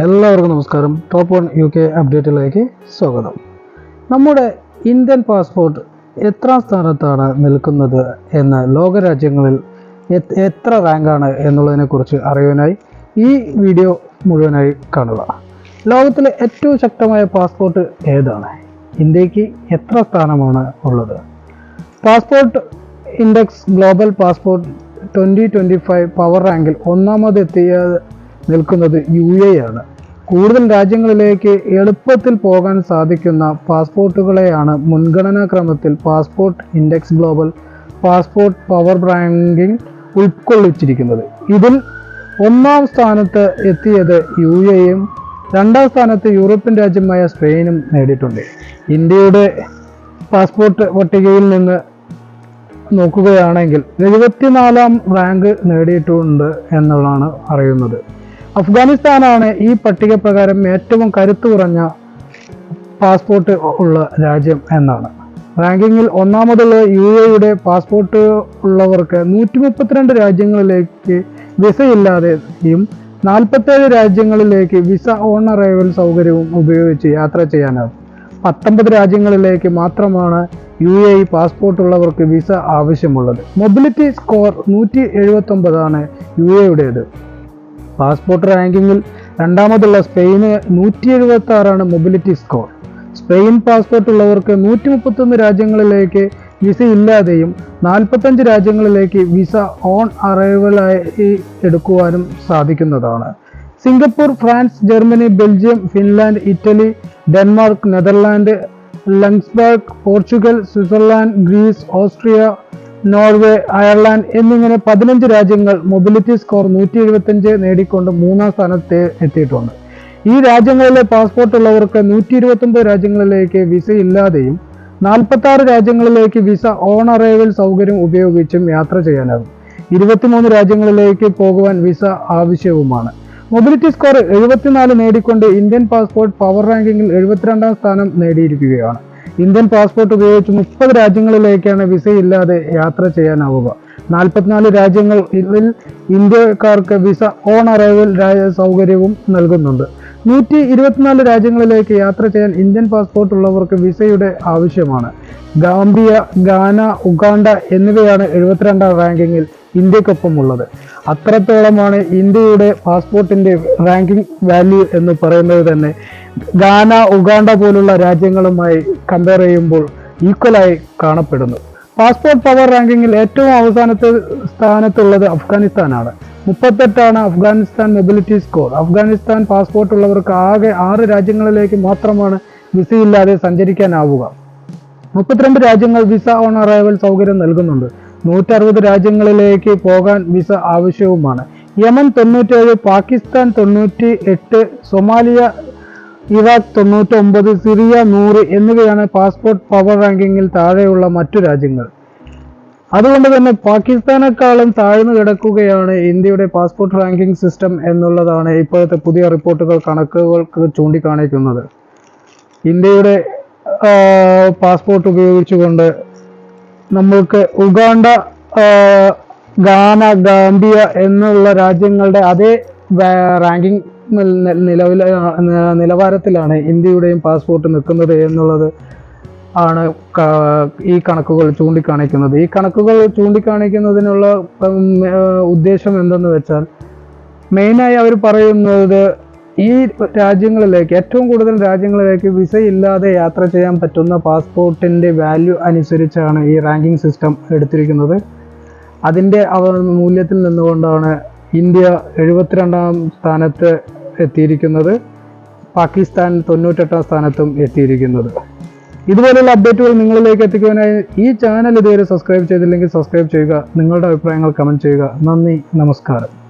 എല്ലാവർക്കും നമസ്കാരം. Top one U K അപ്ഡേറ്റിലേക്ക് സ്വാഗതം. നമ്മുടെ ഇന്ത്യൻ പാസ്പോർട്ട് എത്ര സ്ഥാനത്താണ് നിൽക്കുന്നത് എന്ന് ലോകരാജ്യങ്ങളിൽ എത്ര റാങ്കാണ് എന്നുള്ളതിനെക്കുറിച്ച് അറിയാനായി ഈ വീഡിയോ മുഴുവനായി കാണുക. ലോകത്തിലെ ഏറ്റവും ശക്തമായ പാസ്പോർട്ട് ഏതാണ്? ഇന്ത്യയ്ക്ക് എത്ര സ്ഥാനമാണ് ഉള്ളത്? Passport index global passport twenty twenty five power റാങ്കിൽ ഒന്നാമതെത്തിയ നിൽക്കുന്നത് യു എ ആണ്. കൂടുതൽ രാജ്യങ്ങളിലേക്ക് എളുപ്പത്തിൽ പോകാൻ സാധിക്കുന്ന പാസ്പോർട്ടുകളെയാണ് മുൻഗണനാ ക്രമത്തിൽ passport index global passport power ranking ഉൾക്കൊള്ളിച്ചിരിക്കുന്നത്. ഇതിൽ ഒന്നാം സ്ഥാനത്ത് എത്തിയത് യു എയും രണ്ടാം സ്ഥാനത്ത് യൂറോപ്യൻ രാജ്യമായ സ്പെയിനും നേടിയിട്ടുണ്ട്. ഇന്ത്യയുടെ പാസ്പോർട്ട് പട്ടികയിൽ നിന്ന് നോക്കുകയാണെങ്കിൽ എഴുപത്തിനാലാം റാങ്ക് നേടിയിട്ടുണ്ട് എന്നുള്ളതാണ് അറിയുന്നത്. അഫ്ഗാനിസ്ഥാനാണ് ഈ പട്ടിക പ്രകാരം ഏറ്റവും കരുത്തു കുറഞ്ഞ പാസ്പോർട്ട് ഉള്ള രാജ്യം എന്നാണ്. റാങ്കിങ്ങിൽ ഒന്നാമതുള്ള യു എയുടെ പാസ്പോർട്ട് ഉള്ളവർക്ക് നൂറ്റി മുപ്പത്തിരണ്ട് രാജ്യങ്ങളിലേക്ക് വിസയില്ലാതെയും നാൽപ്പത്തേഴ് രാജ്യങ്ങളിലേക്ക് വിസ ഓൺ അറൈവൽ സൗകര്യവും ഉപയോഗിച്ച് യാത്ര ചെയ്യാനാകും. പത്തൊമ്പത് രാജ്യങ്ങളിലേക്ക് മാത്രമാണ് യു എ പാസ്പോർട്ട് ഉള്ളവർക്ക് വിസ ആവശ്യമുള്ളത്. മൊബിലിറ്റി സ്കോർ നൂറ്റി എഴുപത്തൊമ്പതാണ് യു എയുടേത്. പാസ്പോർട്ട് റാങ്കിങ്ങിൽ രണ്ടാമതുള്ള സ്പെയിന് നൂറ്റി എഴുപത്തി ആറാണ് മൊബിലിറ്റി സ്കോർ. സ്പെയിൻ പാസ്പോർട്ട് ഉള്ളവർക്ക് നൂറ്റി മുപ്പത്തൊന്ന് രാജ്യങ്ങളിലേക്ക് വിസ ഇല്ലാതെയും നാൽപ്പത്തഞ്ച് രാജ്യങ്ങളിലേക്ക് വിസ ഓൺ അറൈവലായി എടുക്കുവാനും സാധിക്കുന്നതാണ്. Singapore France Germany Belgium Finland Italy Denmark Netherland Luxembourg Portugal Switzerland Greece Austria Norway Ireland എന്നിങ്ങനെ പതിനഞ്ച് രാജ്യങ്ങൾ മൊബിലിറ്റി സ്കോർ നൂറ്റി എഴുപത്തഞ്ച് നേടിക്കൊണ്ട് മൂന്നാം സ്ഥാനത്ത് എത്തിയിട്ടുണ്ട്. ഈ രാജ്യങ്ങളിലെ പാസ്പോർട്ട് ഉള്ളവർക്ക് നൂറ്റി ഇരുപത്തൊമ്പത് രാജ്യങ്ങളിലേക്ക് വിസ ഇല്ലാതെയും നാൽപ്പത്തി ആറ് രാജ്യങ്ങളിലേക്ക് വിസ ഓൺ അറൈവൽ സൗകര്യം ഉപയോഗിച്ചും യാത്ര ചെയ്യാനാകും. ഇരുപത്തിമൂന്ന് രാജ്യങ്ങളിലേക്ക് പോകുവാൻ വിസ ആവശ്യവുമാണ്. മൊബിലിറ്റി സ്കോർ എഴുപത്തിനാല് നേടിക്കൊണ്ട് ഇന്ത്യൻ പാസ്പോർട്ട് പവർ റാങ്കിങ്ങിൽ എഴുപത്തിരണ്ടാം സ്ഥാനം നേടിയിരിക്കുകയാണ്. ഇന്ത്യൻ പാസ്പോർട്ട് ഉപയോഗിച്ച് മുപ്പത് രാജ്യങ്ങളിലേക്കാണ് വിസ ഇല്ലാതെ യാത്ര ചെയ്യാനാവുക. നാൽപ്പത്തിനാല് രാജ്യങ്ങൾ ഇതിൽ ഇന്ത്യക്കാർക്ക് വിസ ഓൺ അറൈവൽ സൗകര്യവും നൽകുന്നുണ്ട്. നൂറ്റി ഇരുപത്തിനാല് രാജ്യങ്ങളിലേക്ക് യാത്ര ചെയ്യാൻ ഇന്ത്യൻ പാസ്പോർട്ട് ഉള്ളവർക്ക് വിസയുടെ ആവശ്യമാണ്. ഗാംബിയ ഗാന ഉഗാണ്ട എന്നിവയാണ് എഴുപത്തിരണ്ടാം റാങ്കിങ്ങിൽ ഇന്ത്യക്കൊപ്പം ഉള്ളത് അത്രത്തോളമാണ് ഇന്ത്യയുടെ പാസ്പോർട്ടിന്റെ റാങ്കിംഗ് വാല്യൂ എന്ന് പറയുന്നത് തന്നെ. ഗാന ഉഗാണ്ട പോലുള്ള രാജ്യങ്ങളുമായി കമ്പയർ ചെയ്യുമ്പോൾ ഈക്വലായി കാണപ്പെടുന്നു. പാസ്പോർട്ട് പവർ റാങ്കിങ്ങിൽ ഏറ്റവും അവസാനത്തെ സ്ഥാനത്തുള്ളത് അഫ്ഗാനിസ്ഥാനാണ്. മുപ്പത്തെട്ടാണ് Afghanistan mobility score Afghanistan passport ഉള്ളവർക്ക് ആകെ ആറ് രാജ്യങ്ങളിലേക്ക് മാത്രമാണ് വിസയില്ലാതെ സഞ്ചരിക്കാനാവുക. മുപ്പത്തിരണ്ട് രാജ്യങ്ങൾ വിസ ഓൺ അറൈവൽ സൗകര്യം നൽകുന്നുണ്ട്. നൂറ്ററുപത് രാജ്യങ്ങളിലേക്ക് പോകാൻ വിസ ആവശ്യവുമാണ്. യമൻ തൊണ്ണൂറ്റേഴ് പാകിസ്ഥാൻ തൊണ്ണൂറ്റി എട്ട് സൊമാലിയ ഇറാഖ് തൊണ്ണൂറ്റി ഒമ്പത് സിറിയ നൂറ് എന്നിവയാണ് പാസ്പോർട്ട് പവർ റാങ്കിങ്ങിൽ താഴെയുള്ള മറ്റു രാജ്യങ്ങൾ. അതുകൊണ്ട് തന്നെ പാകിസ്ഥാനേക്കാളും താഴ്ന്നു കിടക്കുകയാണ് ഇന്ത്യയുടെ പാസ്പോർട്ട് റാങ്കിംഗ് സിസ്റ്റം എന്നുള്ളതാണ് ഇപ്പോഴത്തെ പുതിയ റിപ്പോർട്ടുകൾ കണക്കുകൾക്ക് ചൂണ്ടിക്കാണിക്കുന്നത്. ഇന്ത്യയുടെ പാസ്പോർട്ട് ഉപയോഗിച്ചുകൊണ്ട് നമ്മൾക്ക് ഉഗാണ്ട ഗാന ഗാംബിയ എന്നുള്ള രാജ്യങ്ങളുടെ അതേ റാങ്കിങ് നിലവിൽ നിലവാരത്തിലാണ് ഇന്ത്യയുടെയും പാസ്പോർട്ട് നിൽക്കുന്നത് എന്നുള്ളത് ആണ് ഈ കണക്കുകൾ ചൂണ്ടിക്കാണിക്കുന്നത്. ഈ കണക്കുകൾ ചൂണ്ടിക്കാണിക്കുന്നതിനുള്ള ഉദ്ദേശം എന്തെന്ന് വെച്ചാൽ മെയിനായി അവർ പറയുന്നത് ഈ രാജ്യങ്ങളിലേക്ക് ഏറ്റവും കൂടുതൽ രാജ്യങ്ങളിലേക്ക് വിസ ഇല്ലാതെ യാത്ര ചെയ്യാൻ പറ്റുന്ന പാസ്പോർട്ടിന്റെ വാല്യൂ അനുസരിച്ചാണ് ഈ റാങ്കിംഗ് സിസ്റ്റം എടുത്തിരിക്കുന്നത്. അതിന്റെ മൂല്യത്തിൽ നിന്നുകൊണ്ടാണ് ഇന്ത്യ എഴുപത്തിരണ്ടാം സ്ഥാനത്ത് എത്തിയിരിക്കുന്നത് പാകിസ്ഥാൻ തൊണ്ണൂറ്റെട്ടാം സ്ഥാനത്തും എത്തിയിരിക്കുന്നത്. ഇതുപോലുള്ള അപ്ഡേറ്റുകൾ നിങ്ങളിലേക്ക് എത്തിക്കുവാനായി ഈ ചാനൽ ഇതുവരെ സബ്സ്ക്രൈബ് ചെയ്തില്ലെങ്കിൽ സബ്സ്ക്രൈബ് ചെയ്യുക നിങ്ങളുടെ അഭിപ്രായങ്ങൾ കമന്റ് ചെയ്യുക. നന്ദി നമസ്കാരം.